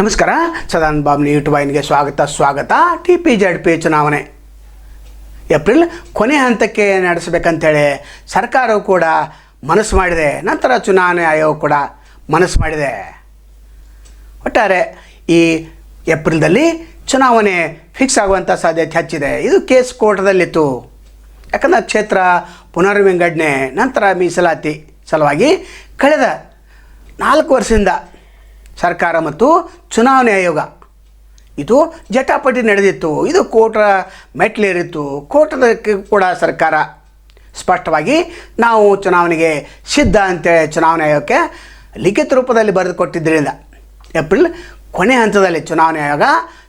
ನಮಸ್ಕಾರ. ಸದಾನ್ ಬಾಬ್ನಿ ಯೂಟ್ಯೂಬ್ ವಾಹಿನಿಗೆ ಸ್ವಾಗತ ಸ್ವಾಗತ. ಟಿ ಪಿ ಜೆಡ್ ಪಿ ಚುನಾವಣೆ. ಏಪ್ರಿಲ್ ಕೊನೆ ಹಂತಕ್ಕೆ ನಡೆಸಬೇಕಂತೇಳಿ ಸರ್ಕಾರವು ಕೂಡ ಮನಸ್ಸು ಮಾಡಿದೆ. ನಂತರ ಚುನಾವಣೆ ಆಯೋಗ ಕೂಡ ಮನಸ್ಸು ಮಾಡಿದೆ. ಒಟ್ಟಾರೆ ಈ ಏಪ್ರಿಲ್ದಲ್ಲಿ ಚುನಾವಣೆ ಫಿಕ್ಸ್ ಆಗುವಂಥ ಸಾಧ್ಯತೆ ಹೆಚ್ಚಿದೆ. ಇದು ಕೇಸ್ ಕೋರ್ಟ್ದಲ್ಲಿತ್ತು ಯಾಕಂದ್ರೆ ಕ್ಷೇತ್ರ ಪುನರ್ವಿಂಗಡಣೆ, ನಂತರ ಮೀಸಲಾತಿ ಸಲುವಾಗಿ ಕಳೆದ ನಾಲ್ಕು ವರ್ಷದಿಂದ ಸರ್ಕಾರ ಮತ್ತು ಚುನಾವಣೆ ಆಯೋಗ. ಇದು ಜಟಾಪಟಿ ನಡೆದಿತ್ತು. ಇದು ಕೋಟ ಮೆಟ್ಲೇರಿತ್ತು ಕೋಟದ ಕೂಡ ಸರ್ಕಾರ ಸ್ಪಷ್ಟವಾಗಿ ನಾವು ಚುನಾವಣೆಗೆ ಸಿದ್ಧ ಅಂತೇಳಿ ಚುನಾವಣೆ ಆಯೋಗಕ್ಕೆ ಲಿಖಿತ ರೂಪದಲ್ಲಿ ಬರೆದು ಕೊಟ್ಟಿದ್ದರಿಂದ ಏಪ್ರಿಲ್ ಕೊನೆ ಹಂತದಲ್ಲಿ ಚುನಾವಣೆ ಆಯೋಗ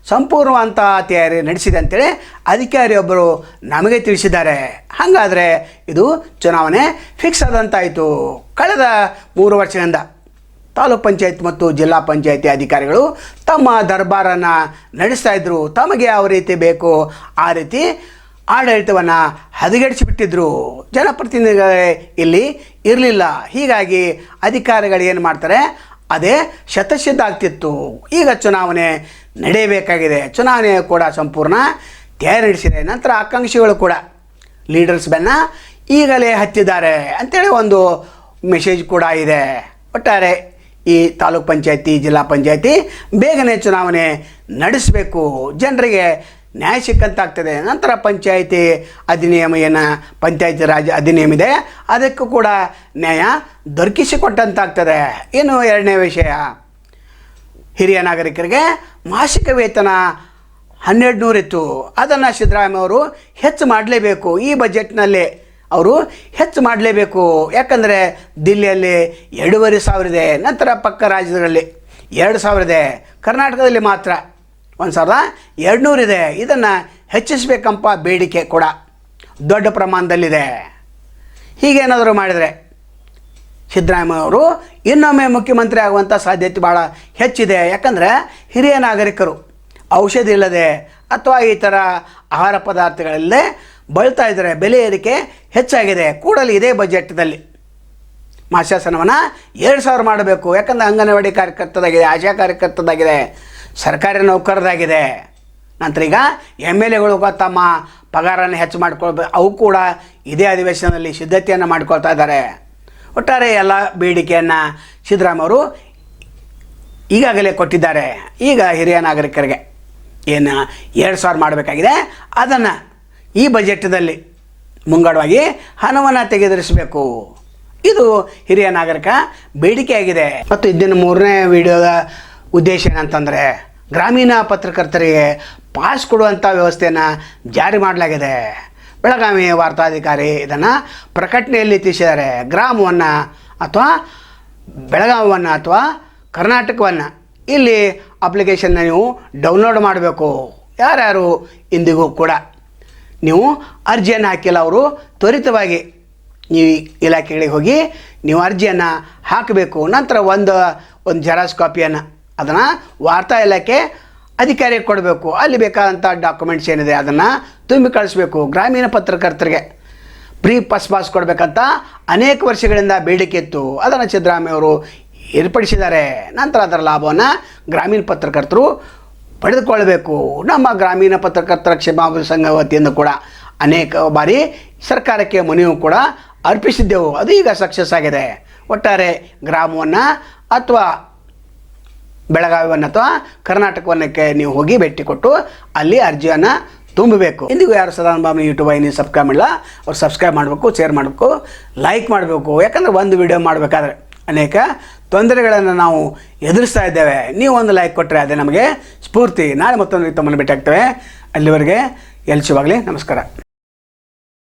ಸಂಪೂರ್ಣವಂತ ತಯಾರಿ ನಡೆಸಿದೆ ಅಂತೇಳಿ ಅಧಿಕಾರಿಯೊಬ್ಬರು ನಮಗೆ ತಿಳಿಸಿದ್ದಾರೆ. ಹಾಗಾದರೆ ಇದು ಚುನಾವಣೆ ಫಿಕ್ಸ್ ಆದಂತಾಯಿತು. ಕಳೆದ ಮೂರು ವರ್ಷದಿಂದ ತಾಲೂಕ್ ಪಂಚಾಯತ್ ಮತ್ತು ಜಿಲ್ಲಾ ಪಂಚಾಯತಿ ಅಧಿಕಾರಿಗಳು ತಮ್ಮ ದರ್ಬಾರನ್ನು ನಡೆಸ್ತಾ ಇದ್ದರು ತಮಗೆ ಯಾವ ರೀತಿ ಬೇಕು ಆ ರೀತಿ ಆಡಳಿತವನ್ನು ಹದಗೆಡಿಸಿಬಿಟ್ಟಿದ್ರು. ಜನಪ್ರತಿನಿಧಿಗಳೇ ಇಲ್ಲಿ ಇರಲಿಲ್ಲ. ಹೀಗಾಗಿ ಅಧಿಕಾರಿಗಳು ಏನು ಮಾಡ್ತಾರೆ? ಅದೇ ಶತಸಿದ್ಧ ಆಗ್ತಿತ್ತು ಈಗ ಚುನಾವಣೆ ನಡೆಯಬೇಕಾಗಿದೆ. ಚುನಾವಣೆ ಕೂಡ ಸಂಪೂರ್ಣ ತಯಾರಿ ನಡೆಸಿದೆ. ನಂತರ ಆಕಾಂಕ್ಷಿಗಳು ಕೂಡ ಲೀಡರ್ಸ್ ಬೆನ್ನ ಈಗಲೇ ಹತ್ತಿದ್ದಾರೆ ಅಂತೇಳಿ ಒಂದು ಮೆಸೇಜ್ ಕೂಡ ಇದೆ. ಒಟ್ಟಾರೆ ಈ ತಾಲೂಕ್ ಪಂಚಾಯತಿ, ಜಿಲ್ಲಾ ಪಂಚಾಯತಿ ಬೇಗನೆ ಚುನಾವಣೆ ನಡೆಸಬೇಕು. ಜನರಿಗೆ ನ್ಯಾಯ ಸಿಕ್ಕಂತಾಗ್ತದೆ. ನಂತರ ಪಂಚಾಯಿತಿ ಅಧಿನಿಯಮ ಏನು ಪಂಚಾಯತಿ ರಾಜ್ ಅಧಿನಿಯಮ ಇದೆ. ಅದಕ್ಕೂ ಕೂಡ ನ್ಯಾಯ ದೊರಕಿಸಿಕೊಟ್ಟಂತಾಗ್ತದೆ. ಏನು ಎರಡನೇ ವಿಷಯ. ಹಿರಿಯ ನಾಗರಿಕರಿಗೆ ಮಾಸಿಕ ವೇತನ ಹನ್ನೆರಡು ನೂರಿತ್ತು ಅದನ್ನು ಸಿದ್ದರಾಮಯ್ಯ ಅವರು ಹೆಚ್ಚು ಮಾಡಲೇಬೇಕು. ಈ ಬಜೆಟ್ನಲ್ಲಿ ಅವರು ಹೆಚ್ಚು ಮಾಡಲೇಬೇಕು. ಯಾಕಂದರೆ ದಿಲ್ಲಿಯಲ್ಲಿ ಎರಡೂವರೆ ಸಾವಿರ ಇದೆ, ನಂತರ ಪಕ್ಕ ರಾಜ್ಯಗಳಲ್ಲಿ ಎರಡು ಸಾವಿರ ಇದೆ, ಕರ್ನಾಟಕದಲ್ಲಿ ಮಾತ್ರ ಒಂದು ಸಾವಿರದ ಎರಡುನೂರಿದೆ ಇದನ್ನು ಹೆಚ್ಚಿಸಬೇಕಂಪ ಬೇಡಿಕೆ ಕೂಡ ದೊಡ್ಡ ಪ್ರಮಾಣದಲ್ಲಿದೆ. ಹೀಗೇನಾದರೂ ಮಾಡಿದರೆ ಸಿದ್ದರಾಮಯ್ಯ ಅವರು ಇನ್ನೊಮ್ಮೆ ಮುಖ್ಯಮಂತ್ರಿ ಆಗುವಂಥ ಸಾಧ್ಯತೆ ಭಾಳ ಹೆಚ್ಚಿದೆ. ಯಾಕಂದರೆ ಹಿರಿಯ ನಾಗರಿಕರು ಔಷಧಿ ಇಲ್ಲದೆ ಅಥವಾ ಈ ಥರ ಆಹಾರ ಪದಾರ್ಥಗಳಲ್ಲೇ ಬಳಲ್ತಾ ಇದ್ದಾರೆ ಬೆಲೆ ಏರಿಕೆ ಹೆಚ್ಚಾಗಿದೆ. ಕೂಡಲೇ ಇದೇ ಬಜೆಟ್ನಲ್ಲಿ ಮಾಸಾಸನವನ್ನು ಎರಡು ಸಾವಿರ ಮಾಡಬೇಕು. ಯಾಕಂದರೆ ಅಂಗನವಾಡಿ ಕಾರ್ಯಕರ್ತದಾಗಿದೆ, ಆಶಾ ಕಾರ್ಯಕರ್ತದಾಗಿದೆ, ಸರ್ಕಾರಿ ನೌಕರದಾಗಿದೆ. ನಂತರ ಈಗ ಎಂ ಎಲ್ ಎಗಳು ತಮ್ಮ ಪಗಾರನ್ನು ಹೆಚ್ಚು ಮಾಡ್ಕೊಳ್ಬೇಕು ಅವು ಕೂಡ ಇದೇ ಅಧಿವೇಶನದಲ್ಲಿ ಸಿದ್ಧತೆಯನ್ನು ಮಾಡ್ಕೊಳ್ತಾ ಇದ್ದಾರೆ. ಒಟ್ಟಾರೆ ಎಲ್ಲ ಬೇಡಿಕೆಯನ್ನು ಸಿದ್ದರಾಮಯ್ಯ ಅವರು ಈಗಾಗಲೇ ಕೊಟ್ಟಿದ್ದಾರೆ. ಈಗ ಹಿರಿಯ ನಾಗರಿಕರಿಗೆ ಏನು ಎರಡು ಸಾವಿರ ಮಾಡಬೇಕಾಗಿದೆ. ಅದನ್ನು ಈ ಬಜೆಟ್ದಲ್ಲಿ ಮುಂಗಡವಾಗಿ ಹಣವನ್ನು ತೆಗೆದರಿಸಬೇಕು. ಇದು ಹಿರಿಯ ನಾಗರಿಕ ಬೇಡಿಕೆಯಾಗಿದೆ. ಮತ್ತು ಇದನ್ನು ಮೂರನೇ ವಿಡಿಯೋದ ಉದ್ದೇಶ ಏನಂತಂದರೆ, ಗ್ರಾಮೀಣ ಪತ್ರಕರ್ತರಿಗೆ ಪಾಸ್ ಕೊಡುವಂಥ ವ್ಯವಸ್ಥೆಯನ್ನು ಜಾರಿ ಮಾಡಲಾಗಿದೆ. ಬೆಳಗಾವಿ ವಾರ್ತಾಧಿಕಾರಿ ಇದನ್ನು ಪ್ರಕಟಣೆಯಲ್ಲಿ ತಿಳಿಸಿದ್ದಾರೆ. ಗ್ರಾಮವನ್ನು ಅಥವಾ ಬೆಳಗಾವಿಯನ್ನು ಅಥವಾ ಕರ್ನಾಟಕವನ್ನು ಇಲ್ಲಿ ಅಪ್ಲಿಕೇಶನ್ನ ನೀವು ಡೌನ್ಲೋಡ್ ಮಾಡಬೇಕು. ಯಾರ್ಯಾರು ಇಂದಿಗೂ ಕೂಡ ನೀವು ಅರ್ಜಿಯನ್ನು ಹಾಕಿಲ್ಲ ಅವರು, ತ್ವರಿತವಾಗಿ ನೀವು ಇಲಾಖೆಗಳಿಗೆ ಹೋಗಿ ನೀವು ಅರ್ಜಿಯನ್ನು ಹಾಕಬೇಕು. ನಂತರ ಒಂದು ಒಂದು ಜೆರಾಕ್ಸ್ ಕಾಪಿಯನ್ನು, ಅದನ್ನು ವಾರ್ತಾ ಇಲಾಖೆ ಅಧಿಕಾರಿಗೆ ಕೊಡಬೇಕು. ಅಲ್ಲಿ ಬೇಕಾದಂಥ ಡಾಕ್ಯುಮೆಂಟ್ಸ್ ಏನಿದೆ ಅದನ್ನು ತುಂಬಿ ಕಳಿಸ್ಬೇಕು. ಗ್ರಾಮೀಣ ಪತ್ರಕರ್ತರಿಗೆ ಪ್ರೀ ಪಸ್ ಪಾಸ್ ಕೊಡಬೇಕಂತ ಅನೇಕ ವರ್ಷಗಳಿಂದ ಬೇಡಿಕೆ ಇತ್ತು. ಅದನ್ನು ಸಿದ್ದರಾಮಯ್ಯ ಅವರು ಏರ್ಪಡಿಸಿದ್ದಾರೆ. ನಂತರ ಅದರ ಲಾಭವನ್ನು ಗ್ರಾಮೀಣ ಪತ್ರಕರ್ತರು ಪಡೆದುಕೊಳ್ಳಬೇಕು. ನಮ್ಮ ಗ್ರಾಮೀಣ ಪತ್ರಕರ್ತರ ಕ್ಷೇಮಾಭಿವೃದ್ಧಿ ಸಂಘ ವತಿಯಿಂದ ಕೂಡ ಅನೇಕ ಬಾರಿ ಸರ್ಕಾರಕ್ಕೆ ಮನವಿಯೂ ಕೂಡ ಅರ್ಪಿಸಿದ್ದೆವು. ಅದು ಈಗ ಸಕ್ಸಸ್ ಆಗಿದೆ. ಒಟ್ಟಾರೆ ಗ್ರಾಮವನ್ನು ಅಥವಾ ಬೆಳಗಾವಿಯನ್ನು ಅಥವಾ ಕರ್ನಾಟಕವನ್ನಕ್ಕೆ ನೀವು ಹೋಗಿ ಭೇಟಿ ಕೊಟ್ಟು ಅಲ್ಲಿ ಅರ್ಜಿಯನ್ನು ತುಂಬಬೇಕು. ಇಂದಿಗೂ ಯಾರು ಸದಾನಂದ ಯೂಟ್ಯೂಬ್ ನೀವು ಸಬ್ಸ್ಕ್ರೈಬ್ ಮಾಡಿಲ್ಲ, ಅವ್ರು ಸಬ್ಸ್ಕ್ರೈಬ್ ಮಾಡಬೇಕು ಶೇರ್ ಮಾಡಬೇಕು ಲೈಕ್ ಮಾಡಬೇಕು. ಯಾಕಂದರೆ ಒಂದು ವಿಡಿಯೋ ಮಾಡಬೇಕಾದ್ರೆ ಅನೇಕ ತೊಂದರೆಗಳನ್ನು ನಾವು ಎದುರಿಸ್ತಾ ಇದ್ದೇವೆ. ನೀವು ಒಂದು ಲೈಕ್ ಕೊಟ್ಟರೆ ಅದೇ ನಮಗೆ ಸ್ಫೂರ್ತಿ. ನಾಳೆ ಮತ್ತೊಂದು ತಮ್ಮನ್ನು ಭೇಟಿ ಆಗ್ತೇವೆ ಅಲ್ಲಿವರೆಗೆ ಶುಭಾಗಲಿ ನಮಸ್ಕಾರ.